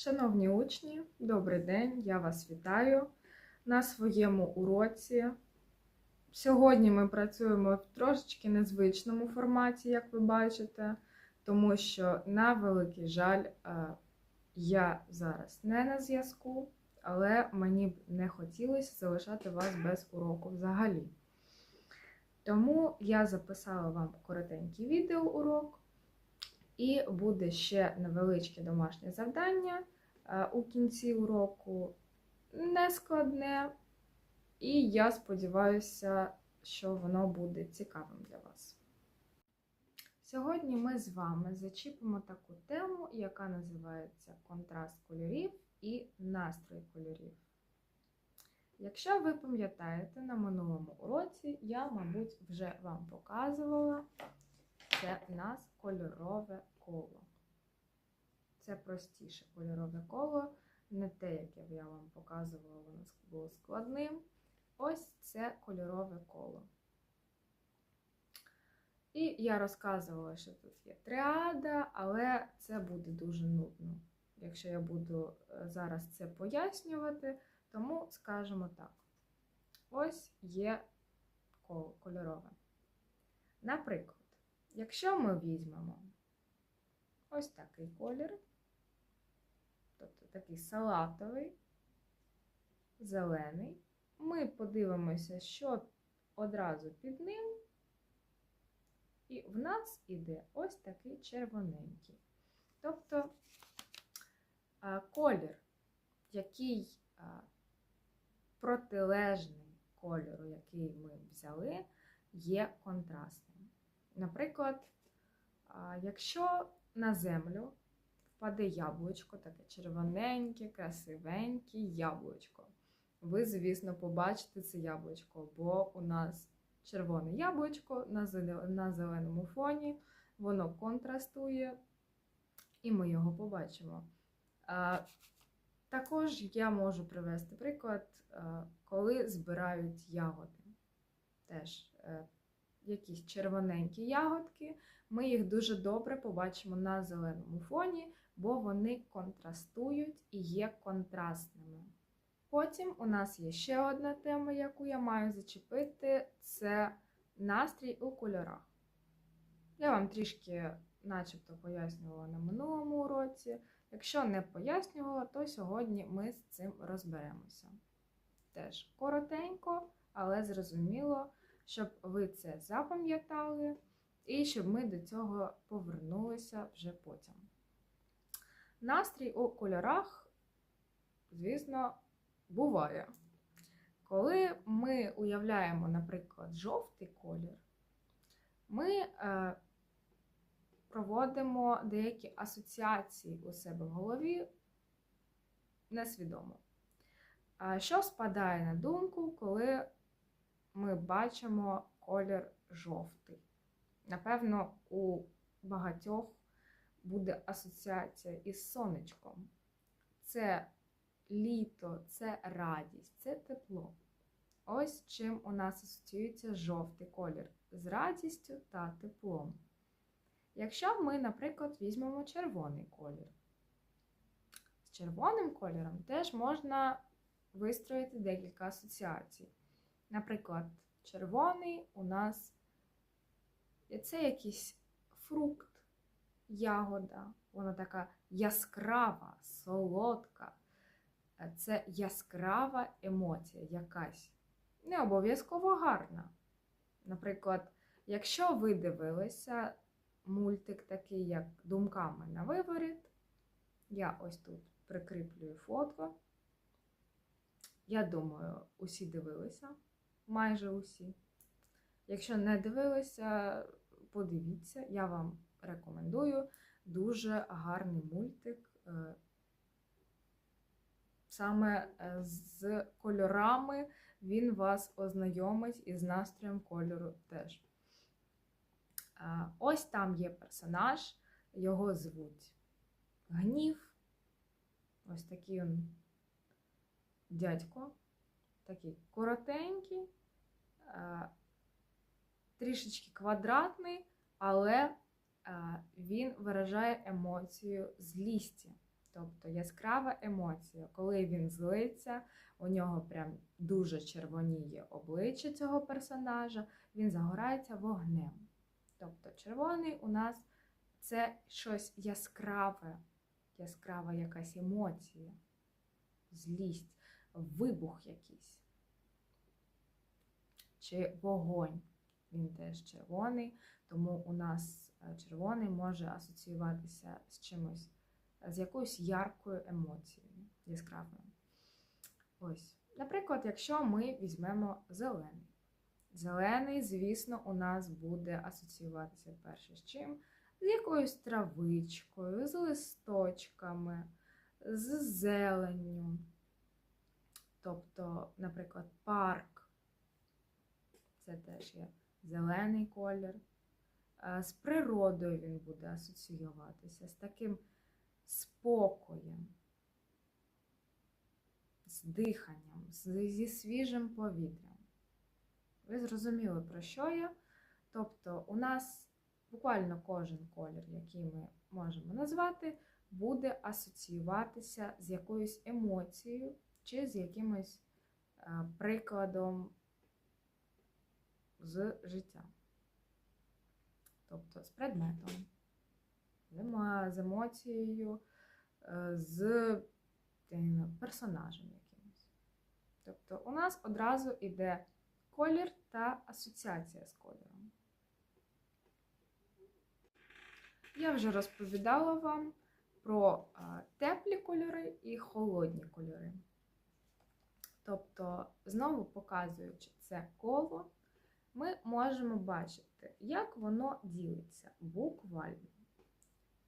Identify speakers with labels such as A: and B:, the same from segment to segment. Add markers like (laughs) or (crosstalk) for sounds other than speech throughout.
A: Шановні учні, добрий день! Я вас вітаю на своєму уроці. Сьогодні ми працюємо в трошечки незвичному форматі, як ви бачите, тому що, на великий жаль, е, я зараз не на зв'язку, але мені б не хотілося залишати вас без уроку взагалі. Тому я записала вам коротенький відеоурок. І буде ще невеличке домашнє завдання е, у кінці уроку. Нескладне, і я сподіваюся, що воно буде цікавим для вас. Сьогодні ми з вами зачіпимо таку тему, яка називається контраст кольорів і настрій кольорів. Якщо ви пам'ятаєте, на минулому уроці я, мабуть, вже вам показувала це нас кольорове коло. Це простіше кольорове коло, не те, яке я вам показувала, воно було складним. Ось це кольорове коло. І я розказувала, що тут є триада, але це буде дуже нудно, якщо я буду е, зараз це пояснювати, тому скажемо так: ось є коло кольорове. Наприклад, Якщо ми візьмемо ось такий колір, тобто такий салатовий, зелений, ми подивимося, що одразу під ним, і в нас іде ось такий червоненький. Тобто колір, який протилежний кольору, який ми взяли, є контрастним. Наприклад, якщо на землю впаде яблучко, таке червоненьке, красивеньке яблучко, ви, звісно, побачите це яблучко, бо у нас червоне яблучко на зеленому фоні, воно контрастує, і ми його побачимо. Також я можу привести приклад, коли збирають ягоди. Теж е, якісь червоненькі ягодки, ми їх дуже добре побачимо на зеленому фоні, бо вони контрастують і є контрастними. Потім у нас є ще одна тема, яку я маю зачепити, це настрій у кольорах. Я вам трішки, начебто, пояснювала на минулому уроці. Якщо не пояснювала, то сьогодні ми з цим розберемося. Теж коротенько, але зрозуміло щоб ви це запам'ятали, і щоб ми до цього повернулися вже потім. Настрій у кольорах, звісно, буває. Коли ми уявляємо, наприклад, жовтий колір, ми е, проводимо деякі асоціації у себе в голові несвідомо. Що спадає на думку, коли ми бачимо колір жовтий. Напевно, у багатьох буде асоціація із сонечком. Це літо, це радість, це тепло. Ось чим у нас асоціюється жовтий колір з радістю та теплом. Якщо ми, наприклад, візьмемо червоний колір, з червоним кольором теж можна вистроїти декілька асоціацій. Наприклад, червоний у нас це якийсь фрукт, ягода, вона така яскрава, солодка. Це яскрава емоція якась. Не обов'язково гарна. Наприклад, якщо ви дивилися мультик такий, як Думками на виворіт, я ось тут прикріплюю фото. Я думаю, усі дивилися майже усі. Якщо не дивилися, подивіться, я вам рекомендую дуже гарний мультик. Е, саме е, з кольорами він вас ознайомить і з настроєм кольору теж. Е, ось там є персонаж, його звуть Гнів. Ось такий он дядько, такий коротенький, трішечки квадратний, але він виражає емоцію злісті. Тобто яскрава емоція. Коли він злиться, у нього прям дуже червоніє обличчя цього персонажа, він загорається вогнем. Тобто червоний у нас це щось яскраве, яскрава якась емоція, злість, вибух якийсь. Чи вогонь. Він теж червоний, тому у нас е, червоний може асоціюватися з чимось, з якоюсь яркою емоцією, яскравою. Ось. Наприклад, якщо ми візьмемо зелений. Зелений, звісно, у нас буде асоціюватися перше з чим? З якоюсь травичкою, з листочками, з зеленню. Тобто, наприклад, парк. Це теж є зелений колір. Е, З природою він буде асоціюватися, з таким спокоєм, з диханням, зі свіжим повітрям. Ви зрозуміли, про що я? Тобто, у нас буквально кожен колір, який ми можемо назвати, буде асоціюватися з якоюсь емоцією чи з якимось е, прикладом з життя. Тобто з предметом, з емо- з емоцією, е, з персонажем якимось. Тобто у нас одразу йде колір та асоціація з кольором. Я вже розповідала вам про е, теплі кольори і холодні кольори. Тобто, знову показуючи це коло, ми можемо бачити, як воно ділиться буквально.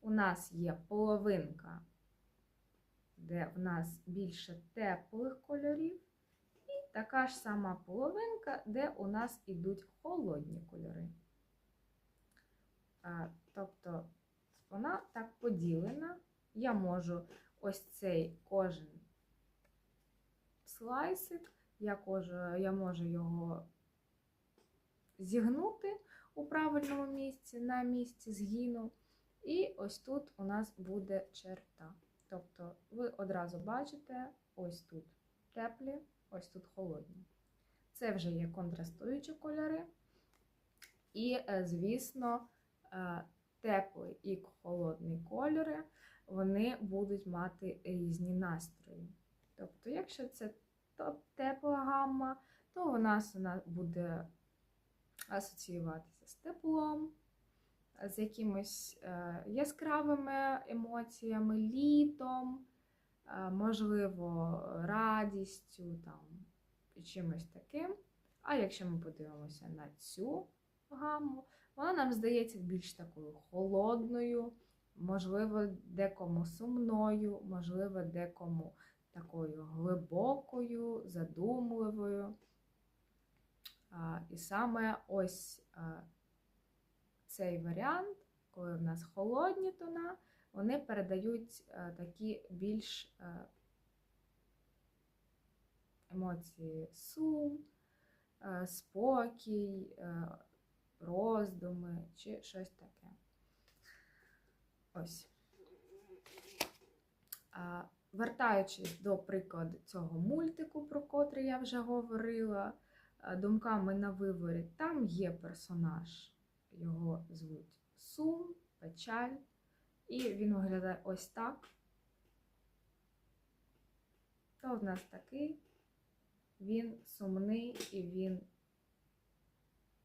A: У нас є половинка, де в нас більше теплих кольорів, і така ж сама половинка, де у нас ідуть холодні кольори. Тобто вона так поділена. Я можу ось цей кожен слайсик, я, кожу, я можу його зігнути у правильному місці, на місці згину. І ось тут у нас буде черта. Тобто ви одразу бачите, ось тут теплі, ось тут холодні. Це вже є контрастуючі кольори. І, е, звісно, е, теплий і холодний кольори, вони будуть мати різні настрої. Тобто, якщо це тепла гамма, то у нас вона буде асоціюватися з теплом, з якимись е, яскравими емоціями, літом, е, можливо, радістю там, чимось таким. А якщо ми подивимося на цю гамму, вона нам здається більш такою холодною, можливо, декому сумною, можливо, декому такою глибокою, задумливою. А, І саме ось а, цей варіант, коли в нас холодні тона, вони передають а, такі більш а, емоції сум, а, спокій, а, роздуми чи щось таке. Ось. Вертаючись до прикладу цього мультику, про котрий я вже говорила, думками на виворі, там є персонаж, його звуть Сум, Печаль, і він виглядає ось так. То в нас такий, він сумний і він,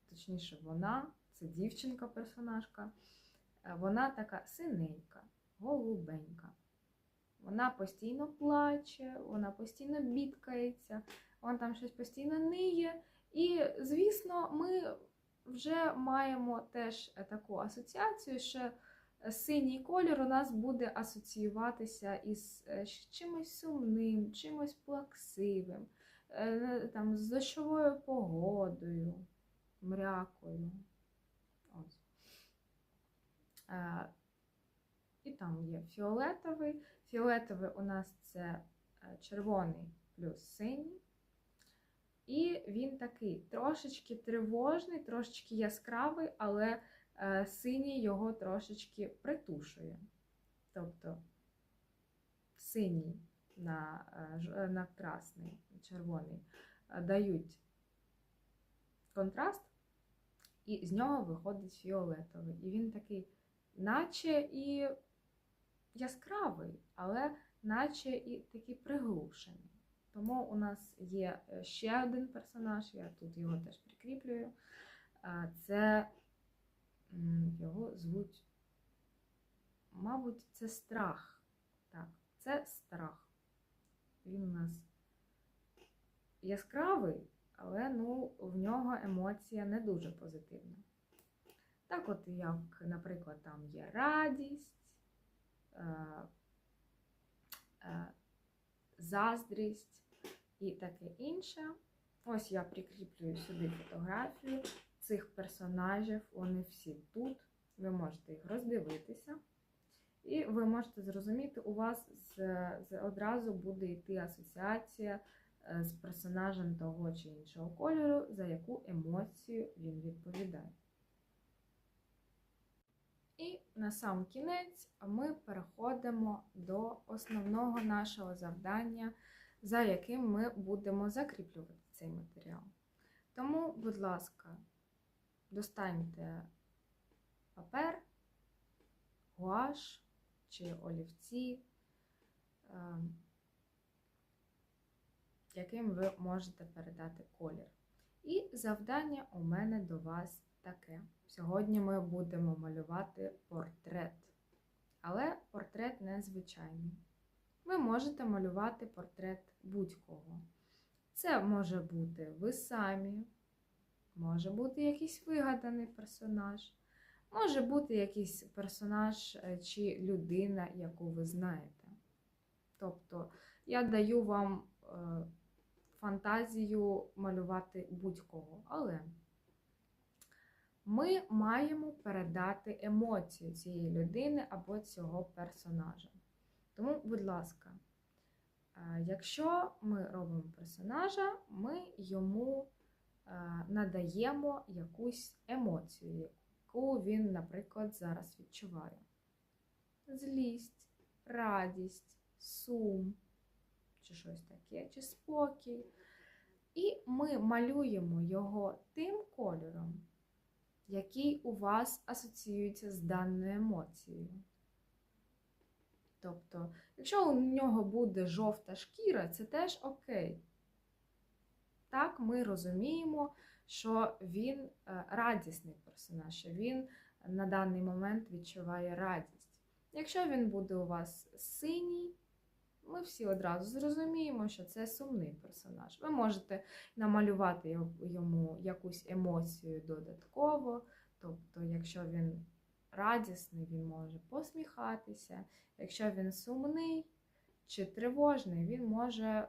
A: точніше, вона, це дівчинка-персонажка, е, вона така синенька, голубенька. Вона постійно плаче, вона постійно бідкається, вона там щось постійно ниє. І, звісно, ми вже маємо теж таку асоціацію, що синій колір у нас буде асоціюватися із е, чимось сумним, чимось плаксивим, е, там, з дощовою погодою, мрякою. Ось. Там є фіолетовий. Фіолетовий у нас це е, червоний плюс синій. І він такий трошечки тривожний, трошечки яскравий, але е, синій його трошечки притушує. Тобто синій на, е, на красний, червоний дають контраст, і з нього виходить фіолетовий. І він такий, наче і яскравий, але наче і такий приглушений. Тому у нас є е, ще один персонаж, я тут його теж прикріплюю. Це його звуть, мабуть, це страх. Так, це страх. Він у нас яскравий, але ну, в нього емоція не дуже позитивна. Так, от, як, наприклад, там є радість, заздрість і таке інше. Ось я прикріплюю сюди фотографію цих персонажів. Вони всі тут. Ви можете їх роздивитися. І ви можете зрозуміти, у вас з, з, одразу буде йти асоціація е, з персонажем того чи іншого кольору, за яку емоцію він відповідає. На сам кінець ми переходимо до основного нашого завдання, за яким ми будемо закріплювати цей матеріал. Тому, будь ласка, достаньте папер, гуаш чи олівці, е, яким ви можете передати колір. І завдання у мене до вас таке. Сьогодні ми будемо малювати портрет. Але портрет незвичайний. Ви можете малювати портрет будь-кого. Це може бути ви самі, може бути якийсь вигаданий персонаж, може бути якийсь персонаж е, чи людина, яку ви знаєте. Тобто я даю вам е, фантазію малювати будь-кого, але ми маємо передати емоцію цієї людини або цього персонажа. Тому, будь ласка, е, якщо ми робимо персонажа, ми йому е, надаємо якусь емоцію, яку він, наприклад, зараз відчуває. Злість, радість, сум, чи щось таке, чи спокій. І ми малюємо його тим кольором, який у вас асоціюється з даною емоцією. Тобто, якщо у нього буде жовта шкіра, це теж окей. Так, ми розуміємо, що він е, радісний персонаж, що він на даний момент відчуває радість. Якщо він буде у вас синій, ми всі одразу зрозуміємо, що це сумний персонаж. Ви можете намалювати йому якусь емоцію додатково. Тобто, якщо він радісний, він може посміхатися. Якщо він сумний чи тривожний, він може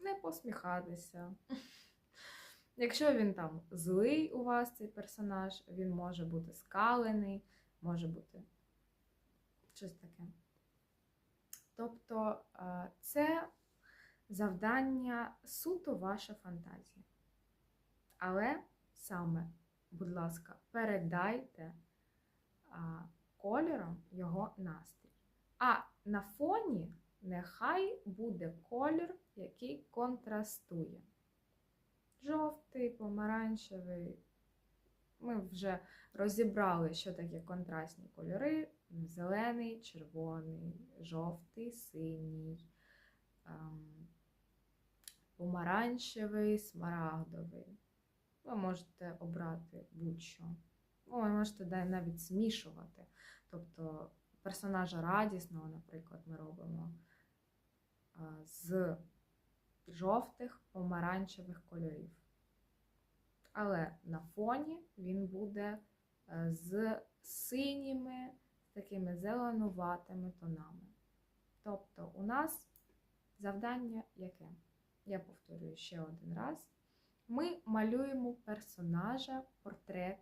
A: не посміхатися. (laughs) Якщо він там злий у вас цей персонаж, він може бути скалений, може бути щось таке. Тобто е, це завдання суто ваша фантазія. Але саме, будь ласка, передайте кольором його настрій. А на фоні нехай буде колір, який контрастує. Жовтий, помаранчевий. Ми вже розібрали, що таке контрастні кольори: зелений, червоний, жовтий, синій, ем, помаранчевий, смарагдовий. Ви можете обрати будь-що. Ви можете навіть змішувати. Тобто персонажа радісного, наприклад, ми робимо з жовтих помаранчевих кольорів. Але на фоні він буде е, з синіми, такими зеленуватими тонами. Тобто у нас завдання яке? Я повторюю ще один раз. Ми малюємо персонажа, портрет,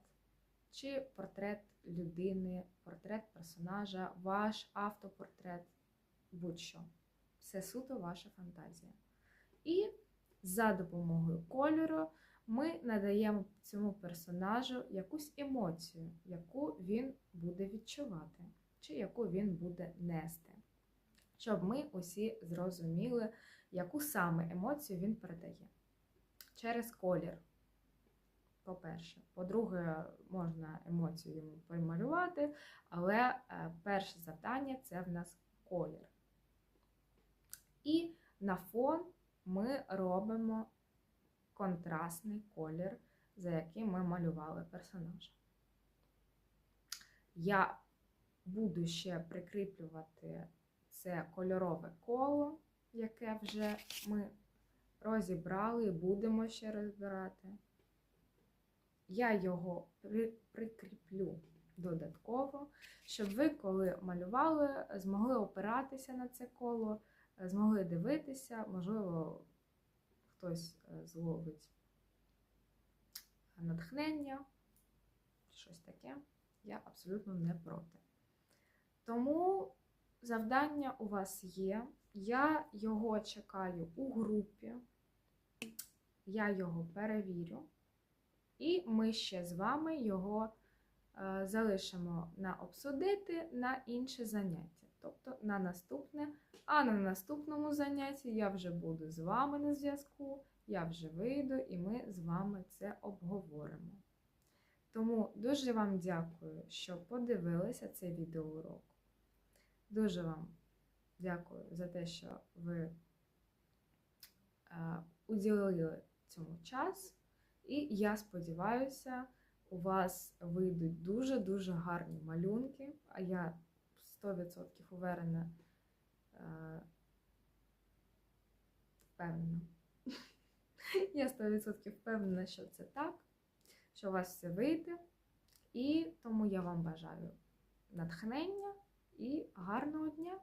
A: чи портрет людини, портрет персонажа, ваш автопортрет, будь-що. Все суто ваша фантазія. І за допомогою кольору ми надаємо цьому персонажу якусь емоцію, яку він буде відчувати. чи яку він буде нести. Щоб ми усі зрозуміли, яку саме емоцію він передає. Через колір. По-перше. По-друге, можна емоцію йому прималювати, але е, перше завдання це в нас колір. І на фон ми робимо контрастний колір, за яким ми малювали персонажа. Я буду ще прикріплювати це кольорове коло, яке вже ми розібрали і будемо ще розбирати. Я його при- прикріплю додатково, щоб ви, коли малювали, змогли опиратися на це коло, змогли дивитися, можливо, хтось е, зловить натхнення, щось таке. Я абсолютно не проти. Тому завдання у вас є. Я його чекаю у групі, я його перевірю, і ми ще з вами його е, залишимо на обсудити на інше заняття, тобто на наступне. А на наступному занятті я вже буду з вами на зв'язку, я вже вийду і ми з вами це обговоримо. Тому дуже вам дякую, що подивилися цей відеоурок. Дуже вам дякую за те, що ви е, уділили цьому час. І я сподіваюся, у вас вийдуть дуже-дуже гарні малюнки, а я 100% уверена, е, впевнена. (laughs) Я 100% впевнена, що це так, що у вас все вийде. І тому я вам бажаю натхнення і гарного дня!